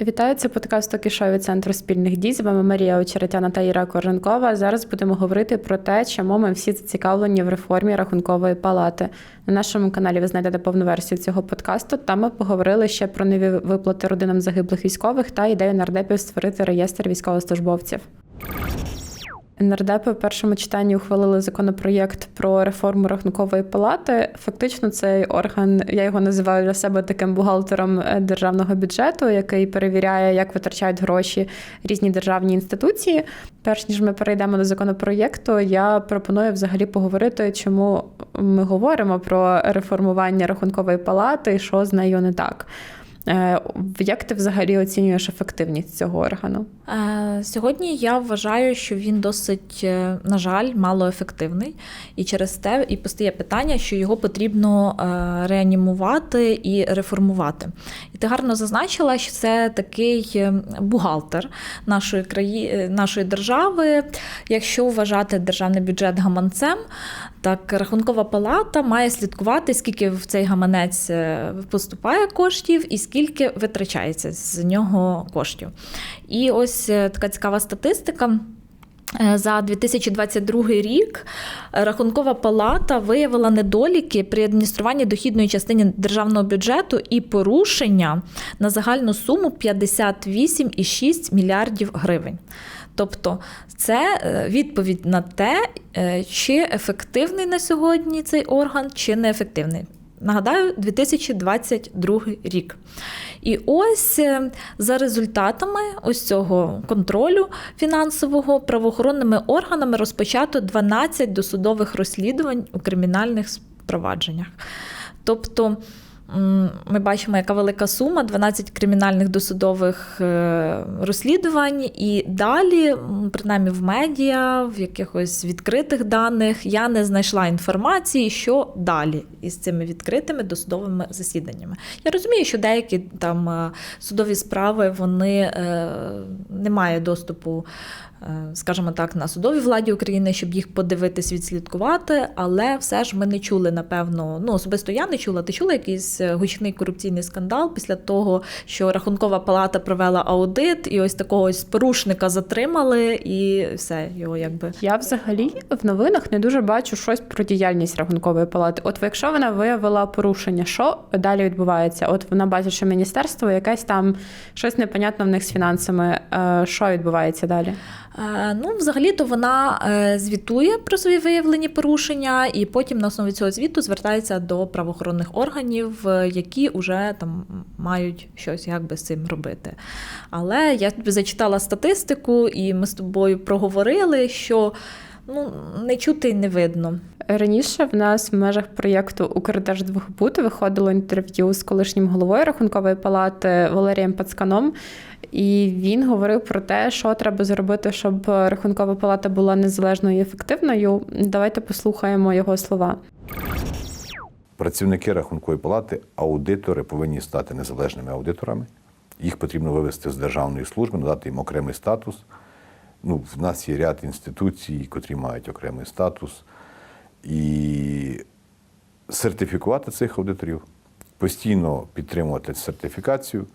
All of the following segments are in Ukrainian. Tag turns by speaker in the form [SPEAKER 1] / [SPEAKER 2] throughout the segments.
[SPEAKER 1] Вітаю, це подкаст «Токішо» центру спільних дій. З вами Марія Очеретяна та Іра Корженкова. Зараз будемо говорити про те, чому ми всі зацікавлені в реформі рахункової палати. На нашому каналі ви знайдете повну версію цього подкасту. Там ми поговорили ще про нові виплати родинам загиблих військових та ідею нардепів створити реєстр військовослужбовців. Нардепи в першому читанні ухвалили законопроєкт про реформу рахункової палати. Фактично, цей орган, я його називаю для себе таким бухгалтером е, державного бюджету, який перевіряє, як витрачають гроші різні державні інституції. Перш ніж ми перейдемо до законопроєкту, я пропоную взагалі поговорити, чому ми говоримо про реформування рахункової палати і що з нею не так. Е, Як ти взагалі оцінюєш ефективність цього органу?
[SPEAKER 2] Е, Сьогодні я вважаю, що він досить, е, на жаль, малоефективний, і через те і постає питання, що його потрібно реанімувати і реформувати. І ти гарно зазначила, що це такий бухгалтер нашої краї... нашої держави. Якщо вважати державний бюджет гаманцем, так рахункова палата має слідкувати, скільки в цей гаманець е, поступає коштів і скільки витрачається з нього коштів. І ось е, така цікава статистика. Е, За 2022 рік Рахункова палата виявила недоліки при адмініструванні дохідної частини державного бюджету і порушення на загальну суму 58,6 мільярдів гривень. Тобто це е, відповідь на те, е, чи ефективний на сьогодні цей орган, чи неефективний. Нагадаю, 2022 рік. І ось е, за результатами ось цього контролю фінансового правоохоронними органами розпочато 12 досудових розслідувань у кримінальних провадженнях. Тобто ми бачимо, яка велика сума 12 кримінальних досудових е, розслідувань, і далі, принаймні в медіа, в якихось відкритих даних, я не знайшла інформації, що далі із цими відкритими досудовими засіданнями. Я розумію, що деякі там е, судові справи вони е, мають доступу. Е, Скажімо так, на судовій владі України, щоб їх подивитись, відслідкувати, але все ж ми не чули, напевно, ну особисто я не чула. Ти чула якийсь е, гучний корупційний скандал після того, що Рахункова палата провела аудит, і ось такого ось порушника затримали, і все його якби
[SPEAKER 1] Я взагалі в новинах не дуже бачу щось про діяльність рахункової палати. От якщо вона виявила порушення, що далі відбувається? От вона бачить, що міністерство якесь там щось непонятно в них з фінансами. Е, Що відбувається далі?
[SPEAKER 2] Е, Ну, взагалі-то вона е, звітує про свої виявлені порушення, і потім на основі цього звіту звертається до правоохоронних органів, е, які вже там мають щось якби з цим робити. Але я тобі зачитала статистику, і ми з тобою проговорили, що ну, не чути і не видно.
[SPEAKER 1] Раніше в нас в межах проєкту Укрдерждвигбуд виходило інтерв'ю з колишнім головою рахункової палати Валерієм Пацканом. І він говорив про те, що треба зробити, щоб рахункова палата була незалежною і ефективною. Давайте послухаємо його слова.
[SPEAKER 3] Працівники рахункової палати, аудитори повинні стати незалежними аудиторами. Їх потрібно вивести з державної служби, надати їм окремий статус. Ну, в нас є ряд інституцій, котрі мають окремий статус. І сертифікувати цих аудиторів, постійно підтримувати сертифікацію.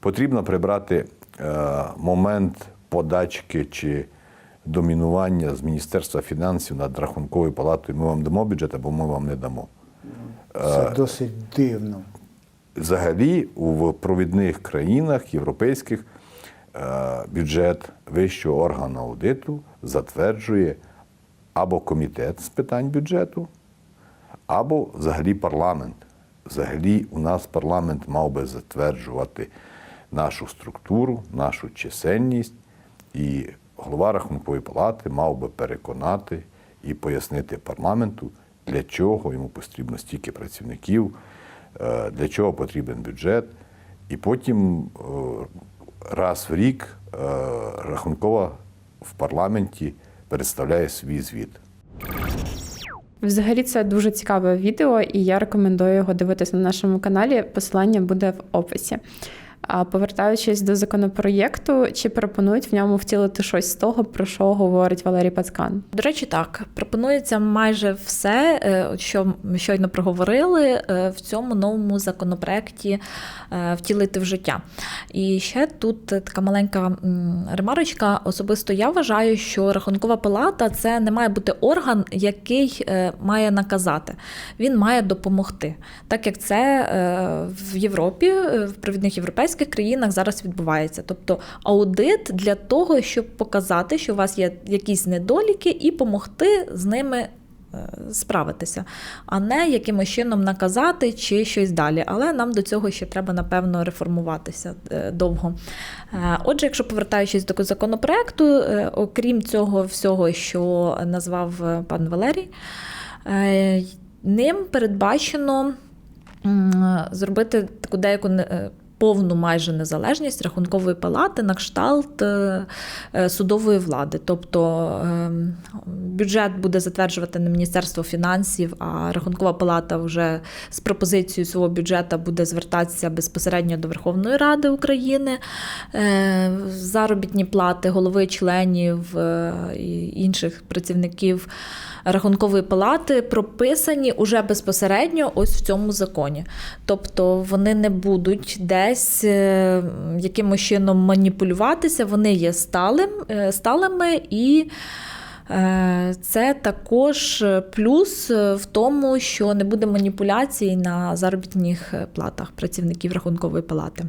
[SPEAKER 3] Потрібно прибрати е, момент подачки чи домінування з Міністерства фінансів над рахунковою палатою. Ми вам дамо бюджет або ми вам не дамо.
[SPEAKER 4] Це досить дивно.
[SPEAKER 3] Взагалі, у провідних країнах європейських е, бюджет вищого органу аудиту затверджує або комітет з питань бюджету, або взагалі парламент. Взагалі, у нас парламент мав би затверджувати нашу структуру, нашу чисельність, і голова рахункової палати мав би переконати і пояснити парламенту, для чого йому потрібно стільки працівників, е, для чого потрібен бюджет. І потім е, раз в рік е, рахункова в парламенті представляє свій звіт.
[SPEAKER 1] Взагалі, це дуже цікаве відео, і я рекомендую його дивитися на нашому каналі. Посилання буде в описі. А повертаючись до законопроєкту, чи пропонують в ньому втілити щось з того, про що говорить Валерій Пацкан?
[SPEAKER 2] До речі, так пропонується майже все, е, що ми щойно проговорили е, в цьому новому законопроекті е, втілити в життя. І ще тут така маленька ремарочка. Особисто я вважаю, що рахункова палата це не має бути орган, який має наказати. Він має допомогти, так як це в Європі, в провідних європейських країнах зараз відбувається. Тобто аудит для того, щоб показати, що у вас є якісь недоліки, і допомогти з ними е, справитися, а не якимось чином наказати чи щось далі. Але нам до цього ще треба, напевно, реформуватися е, довго. Е, Отже, якщо повертаючись до законопроекту, окрім цього всього, що назвав пан Валерій, ним передбачено зробити таку деяку повну майже незалежність рахункової палати на кшталт е, е, судової влади. Тобто ем, бюджет буде затверджувати не Міністерство фінансів, а рахункова палата вже з пропозицією свого бюджету буде звертатися безпосередньо до Верховної Ради України. Е, Заробітні плати голови членів і інших працівників рахункової палати прописані уже безпосередньо ось в цьому законі. Тобто вони не будуть десь е, якимось чином маніпулюватися, вони є сталим, е, сталими і. е, Це також плюс в тому, що не буде маніпуляцій на заробітних платах працівників рахункової палати.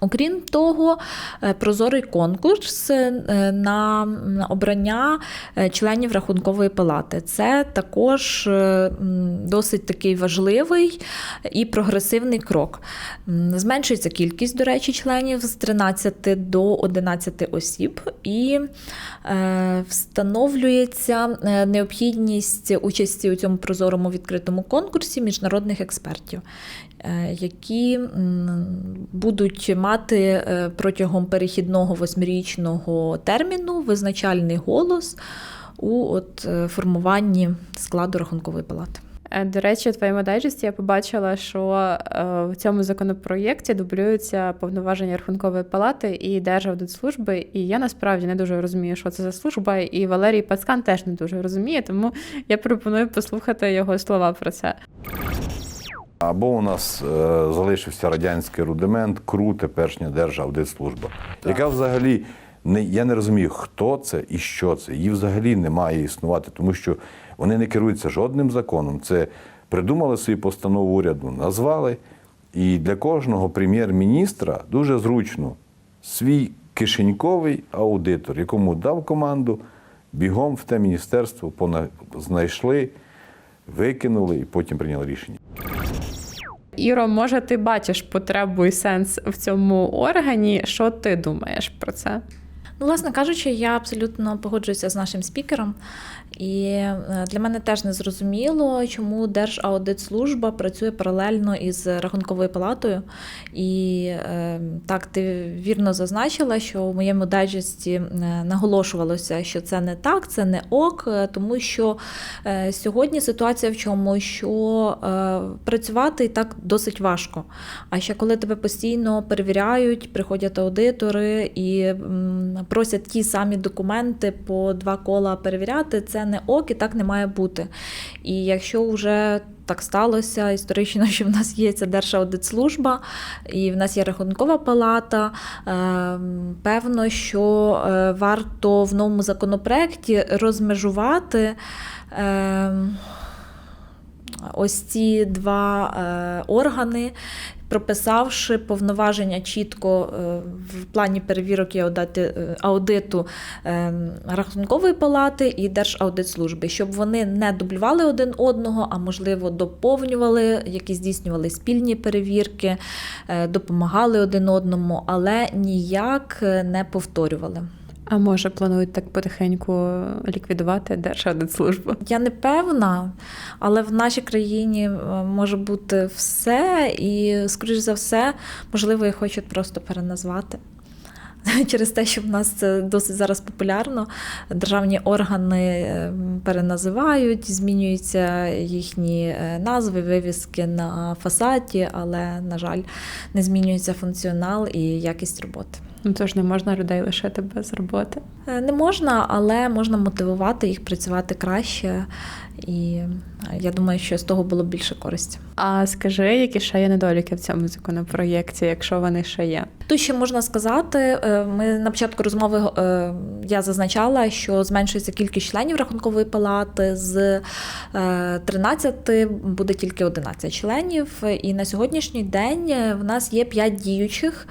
[SPEAKER 2] Окрім того, е, прозорий конкурс е, на обрання е, членів рахункової палати. Це також е, досить такий важливий і прогресивний крок. Зменшується кількість, до речі, членів з 13 до 11 осіб, і е, встановлюється е, необхідність участі у цьому прозорому відкритому конкурсі міжнародних експертів, е, які будуть мати е, протягом перехідного восьмирічного терміну визначальний голос у от, е, формуванні складу рахункової палати.
[SPEAKER 1] Е, До речі, у твоєму дайджесті я побачила, що е, в цьому законопроєкті дублюються повноваження Рахункової палати і Держаудитслужби. І я насправді не дуже розумію, що це за служба. І Валерій Пацкан теж не дуже розуміє, тому я пропоную послухати його слова про це.
[SPEAKER 3] Або у нас е, залишився радянський рудимент, КРУ, теперішня Держаудитслужба, яка взагалі не я не розумію, хто це і що це. Її взагалі не має існувати, тому що вони не керуються жодним законом. Це придумали свою постанову уряду, назвали. І для кожного прем'єр-міністра дуже зручно свій кишеньковий аудитор, якому дав команду, бігом в те міністерство знайшли, викинули і потім прийняли рішення.
[SPEAKER 1] Іро, може, ти бачиш потребу і сенс в цьому органі? Що ти думаєш про це?
[SPEAKER 2] Ну, власне кажучи, я абсолютно погоджуюся з нашим спікером. І е, для мене теж не зрозуміло, чому Держаудитслужба працює паралельно із рахунковою палатою. І е, так, ти вірно зазначила, що у моєму дайджесті е, наголошувалося, що це не так, це не ок, тому що сьогодні ситуація в чому, що працювати і так досить важко. А ще коли тебе постійно перевіряють, приходять аудитори і просять ті самі документи по два кола перевіряти, це не ок і так не має бути. І якщо вже так сталося історично, що в нас є ця Держаудитслужба, і в нас є рахункова палата. ем, Певно, що е, варто в новому законопроекті розмежувати. ем, Ось ці два е, органи, прописавши повноваження чітко е, в плані перевірок і е, аудиту е, Рахункової палати і Держаудитслужби, щоб вони не дублювали один одного, а можливо доповнювали, які здійснювали спільні перевірки, допомагали один одному, але ніяк не повторювали.
[SPEAKER 1] А може, планують так потихеньку ліквідувати Держаудитслужбу?
[SPEAKER 2] Я не певна, але в нашій країні е, може бути все, і, скоріш за все, можливо, їх хочуть просто переназвати. Через те, що в нас це досить зараз популярно, державні органи е, переназивають, змінюються їхні е, назви, вивіски на фасаді, але, на жаль, не змінюється функціонал і якість роботи.
[SPEAKER 1] Ну тож не можна людей лишити без роботи.
[SPEAKER 2] Е, Не можна, але можна мотивувати їх працювати краще. І е, я думаю, що з того було б більше користі.
[SPEAKER 1] А скажи, які ще є недоліки в цьому законопроєкті, якщо вони ще є?
[SPEAKER 2] Тут ще можна сказати, е, ми на початку розмови я зазначала, що зменшується кількість членів рахункової палати з е, 13 буде тільки 11 членів. І на сьогоднішній день в нас є 5 діючих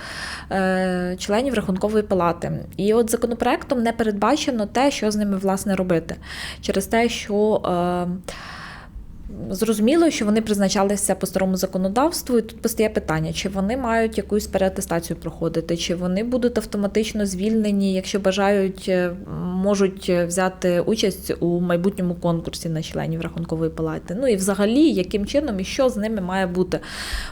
[SPEAKER 2] е, членів рахункової палати. І от законопроектом не передбачено те, що з ними власне робити, через те, що. е, Зрозуміло, що вони призначалися по старому законодавству, і тут постає питання, чи вони мають якусь переатестацію проходити, чи вони будуть автоматично звільнені, якщо бажають, е, можуть взяти участь у майбутньому конкурсі на членів рахункової палати. Ну і взагалі, яким чином і що з ними має бути.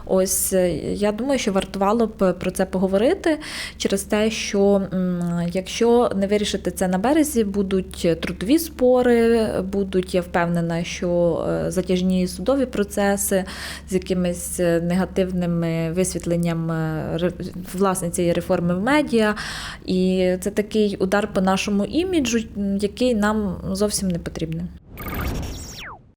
[SPEAKER 2] Ось е, я думаю, що вартувало б про це поговорити через те, що якщо не вирішити це на березі, будуть трудові спори, будуть, я впевнена, що е, затяжні судові процеси з якимись е, негативними висвітленням е, власне цієї реформи в медіа. І це такий удар по нашому іміджу, який нам зовсім не потрібний.